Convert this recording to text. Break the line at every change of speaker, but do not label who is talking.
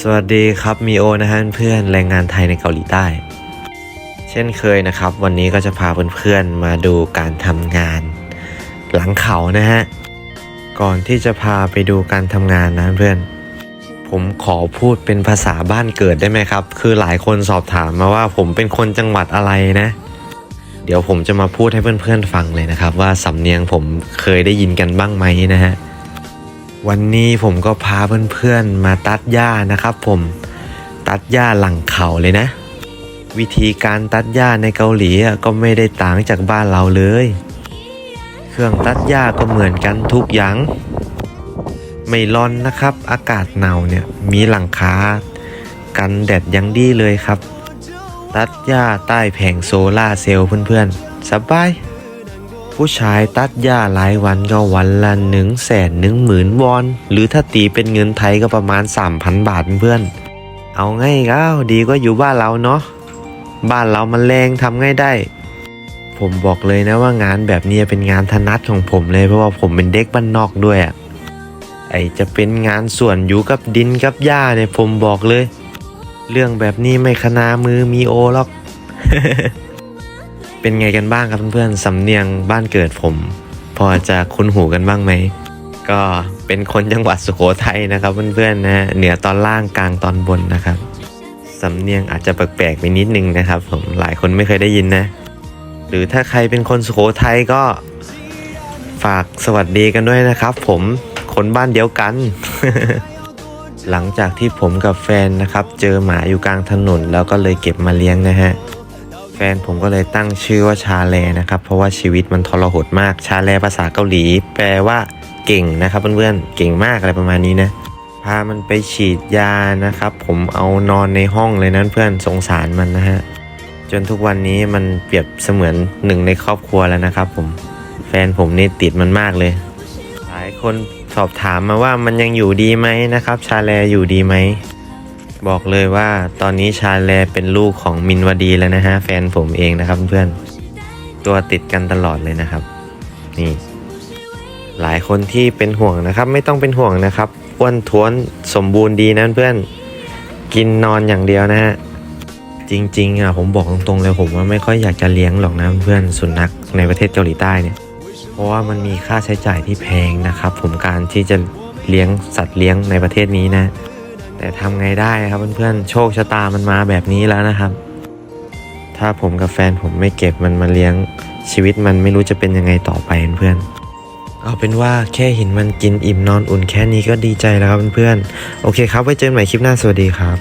สวัสดีครับมีโอนะฮะเพื่อนแรงงานไทยในเกาหลีใต้ เช่นเคยนะครับ วันนี้ก็จะพาเพื่อนๆมาดูการทำงาน หลังเขานะฮะก่อนที่จะพาไปดูการทำงานนะเพื่อน ผมขอพูดเป็นภาษาบ้านเกิดได้ไหมครับ คือหลายคนสอบถามมาว่าผมเป็นคนจังหวัดอะไรนะ เดี๋ยวผมจะมาพูดให้เพื่อนๆฟังเลยนะครับ ว่าสำเนียงผมเคยได้ยินกันบ้างไหมนะฮะ วันนี้ผมก็พาเพื่อนๆมาตัดหญ้านะครับ ผมตัดหญ้าหลังเขาเลยนะ วิธีการตัดหญ้าในเกาหลีก็ไม่ได้ต่างจากบ้านเราเลย เครื่องตัดหญ้าก็เหมือนกันทุกอย่าง ไม่ร้อนนะครับ อากาศหนาวเนี่ยมีหลังคากันแดดยังดีเลยครับ ตัดหญ้าใต้แผงโซลาร์เซลล์เพื่อนๆสบาย ผู้ชายตัดหญ้าหลายวันก็วันละหนึ่งแสนหนึ่งหมื่นวอน หรือถ้าตีเป็นเงินไทยก็ประมาณ 3,000 บาทเพื่อน เอาง่ายก็ดีก็อยู่บ้านเราเนาะ บ้านเรามันแรงทำง่ายได้ ผมบอกเลยนะว่างานแบบนี้เป็นงานถนัดของผมเลยเพราะว่าผมเป็นเด็กบ้านนอกด้วยอะไอจะเป็นงานส่วนอยู่กับดินกับหญ้าเนี่ยผมบอกเลย เรื่องแบบนี้ไม่คณามือมีโอหรอก เป็นไงกันบ้างครับเพื่อนๆสำเนียงบ้านเกิดผม พอจะคุ้นหูกันบ้างไหมก็เป็นคนจังหวัดสุโขทัยนะครับเพื่อนๆนะเหนือตอนล่างกลางตอนบนนะครับสำเนียงอาจจะแปลกๆไปนิดนึงนะครับ ผมหลายคนไม่เคยได้ยินนะ หรือถ้าใครเป็นคนสุโขทัยก็ฝากสวัสดีกันด้วยนะครับ ผมคนบ้านเดียวกัน หลังจากที่ผมกับแฟนนะครับ เจอหมาอยู่กลางถนนแล้วก็เลยเก็บมาเลี้ยงนะฮะ แฟนผมก็เลยตั้งชื่อว่าชาแลนะครับ เพราะว่าชีวิตมันทรหดมาก ชาแลภาษาเกาหลี แปลว่าเก่งนะครับเพื่อนๆ เก่งมากอะไรประมาณนี้นะ พามันไปฉีดยานะครับ ผมเอานอนในห้องเลยนั้นเพื่อนสงสารมันนะฮะ จนทุกวันนี้มันเปรียบเสมือนหนึ่งในครอบครัวแล้วนะครับผม แฟนผมนี่ติดมันมากเลย หลายคนสอบถามมาว่ามันยังอยู่ดีไหมนะครับ ชาแลอยู่ดีไหม บอกเลยว่าตอนนี้ชาแลเป็นลูกของมินวดีแล้วนะฮะ แฟนผมเองนะครับเพื่อนตัวติดกันตลอดเลยนะครับ นี่ หลายคนที่เป็นห่วงนะครับ ไม่ต้องเป็นห่วงนะครับอ้วนท้วนสมบูรณ์ดีนะเพื่อนกินนอนอย่างเดียวนะฮะจริงๆอะผมบอกตรงๆเลยผมว่าไม่ค่อยอยากจะเลี้ยงหรอกนะเพื่อนสุนัขในประเทศเกาหลีใต้เนี่ย เพราะว่ามันมีค่าใช้จ่ายที่แพงนะครับ ผมการที่จะเลี้ยงสัตว์เลี้ยงในประเทศนี้นะ แต่ทำไงได้ครับเพื่อนๆโชคชะตามันมาแบบนี้แล้วนะครับ ถ้าผมกับแฟนผมไม่เก็บมันมาเลี้ยงชีวิตมันไม่รู้จะเป็นยังไงต่อไปเพื่อนเอาเป็นว่าแค่เห็นมันกินอิ่มนอนอุ่นแค่นี้ก็ดีใจแล้วครับเพื่อนๆโอเคครับไว้เจอกันใหม่คลิปหน้าสวัสดีครับ